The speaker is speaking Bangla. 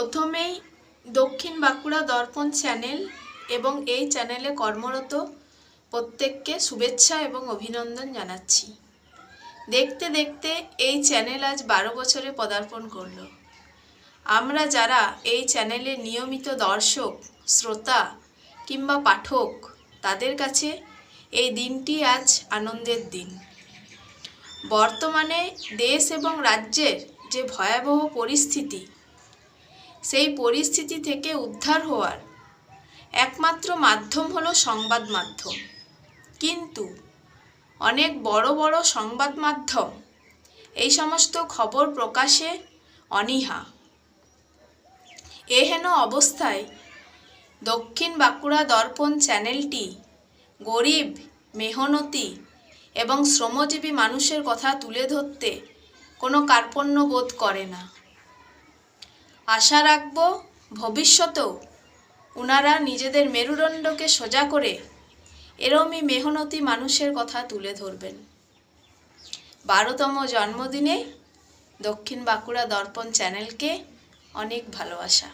প্রথমেই দক্ষিণ বাঁকুড়া দর্পণ চ্যানেল এবং এই চ্যানেলে কর্মরত প্রত্যেককে শুভেচ্ছা এবং অভিনন্দন জানাচ্ছি। দেখতে দেখতে এই চ্যানেল আজ বারো বছরে পদার্পণ করল। আমরা যারা এই চ্যানেলের নিয়মিত দর্শক, শ্রোতা কিংবা পাঠক, তাদের কাছে এই দিনটি আজ আনন্দের দিন। বর্তমানে দেশ এবং রাজ্যের যে ভয়াবহ পরিস্থিতি সেই পরিস্থিতি থেকে উদ্ধার হওয়ার একমাত্র মাধ্যম হলো সংবাদ মাধ্যম। কিন্তু অনেক বড় বড় সংবাদ মাধ্যম এই সমস্ত খবর প্রকাশে অনীহা। এহেন অবস্থায় দক্ষিণ বাঁকুড়া দর্পণ চ্যানেলটি গরিব, মেহনতি এবং শ্রমজীবী মানুষের কথা তুলে ধরতে কোনো কার্পণ্য বোধ করে না। আশা রাখব ভবিষ্যতেও ওনারা নিজেদের মেরুদণ্ডকে সোজা করে এরমই মেহনতি মানুষের কথা তুলে ধরবেন। বারোতম জন্মদিনে দক্ষিণ বাঁকুড়া দর্পণ চ্যানেলকে অনেক ভালোবাসা।